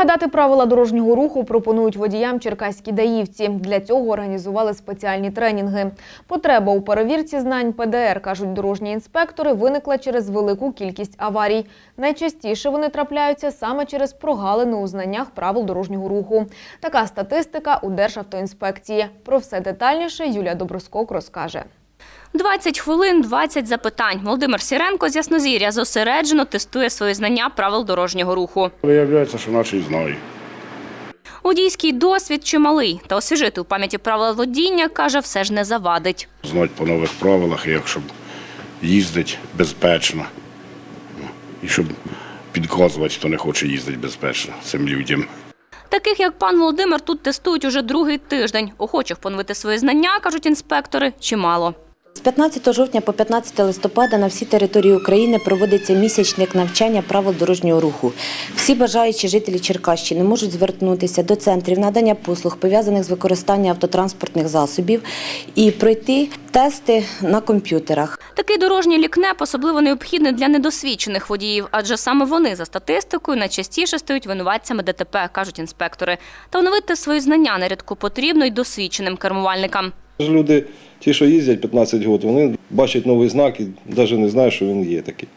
Пригадати правила дорожнього руху пропонують водіям черкаські даївці. Для цього організували спеціальні тренінги. Потреба у перевірці знань ПДР, кажуть дорожні інспектори, виникла через велику кількість аварій. Найчастіше вони трапляються саме через прогалини у знаннях правил дорожнього руху. Така статистика у Державтоінспекції. Про все детальніше Юлія Доброскок розкаже. 20 хвилин, 20 запитань. Володимир Сіренко з Яснозір'я зосереджено тестує свої знання правил дорожнього руху. Виявляється, що наче й знаю. Водійський досвід чималий, та освіжити у пам'яті правила водіння, каже, все ж не завадить. Знать по нових правилах, як щоб їздити безпечно. І щоб підказувати, хто не хоче їздити безпечно цим людям. Таких, як пан Володимир, тут тестують уже другий тиждень. Охочих поновити свої знання, кажуть інспектори, чимало. З 15 жовтня по 15 листопада на всій території України проводиться місячник навчання правил дорожнього руху. Всі бажаючі жителі Черкащини можуть звернутися до центрів надання послуг, пов'язаних з використанням автотранспортних засобів, і пройти тести на комп'ютерах. Такий дорожній лікнеп особливо необхідний для недосвідчених водіїв, адже саме вони за статистикою найчастіше стають винуватцями ДТП, кажуть інспектори. Та оновити свої знання нерідко потрібно й досвідченим кермувальникам. Люди, ті, що їздять 15 років, вони бачать новий знак і навіть не знають, що він є такий.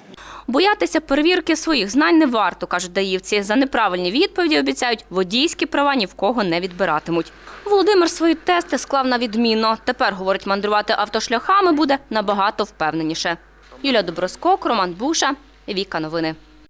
Боятися перевірки своїх знань не варто, кажуть даївці. За неправильні відповіді обіцяють, водійські права ні в кого не відбиратимуть. Володимир свої тести склав на відмінно. Тепер, говорить, мандрувати автошляхами буде набагато впевненіше. Юлія Доброскок, Роман Буша, Віка Новини.